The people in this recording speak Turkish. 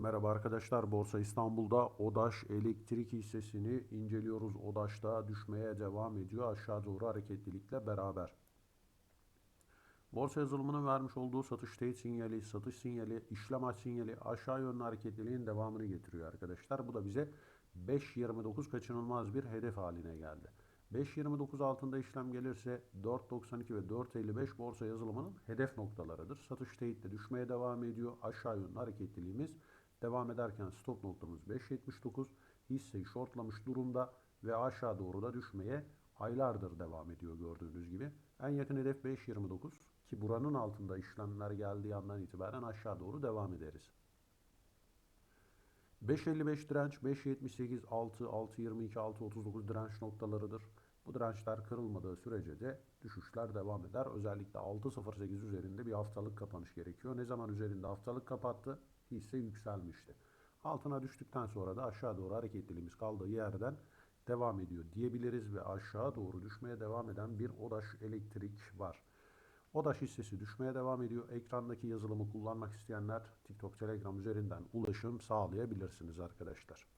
Merhaba arkadaşlar, Borsa İstanbul'da ODAŞ elektrik hissesini inceliyoruz. ODAŞ'ta düşmeye devam ediyor aşağı doğru hareketlilikle beraber. Borsa yazılımının vermiş olduğu satış teyit sinyali, satış sinyali, işlem aç sinyali aşağı yönlü hareketliliğin devamını getiriyor arkadaşlar. Bu da bize 5.29 kaçınılmaz bir hedef haline geldi. 5.29 altında işlem gelirse 4.92 ve 4.55 borsa yazılımının hedef noktalarıdır. Satış teyit de düşmeye devam ediyor. Aşağı yönlü hareketliliğimiz devam ederken stop noktamız 5.79. Hisseyi shortlamış durumda ve aşağı doğru da düşmeye aylardır devam ediyor gördüğünüz gibi. En yakın hedef 5.29 ki buranın altında işlemler geldiği andan itibaren aşağı doğru devam ederiz. 5.55 direnç, 5.78, 6, 6.22, 6.39 direnç noktalarıdır. Bu dirençler kırılmadığı sürece de düşüşler devam eder. Özellikle 6.08 üzerinde bir haftalık kapanış gerekiyor. Ne zaman üzerinde haftalık kapattı? Hisse yükselmişti. Altına düştükten sonra da aşağı doğru hareketliliğimiz kaldığı yerden devam ediyor diyebiliriz ve aşağı doğru düşmeye devam eden bir ODAŞ elektrik var. ODAŞ hissesi düşmeye devam ediyor. Ekrandaki yazılımı kullanmak isteyenler TikTok, Telegram üzerinden ulaşım sağlayabilirsiniz arkadaşlar.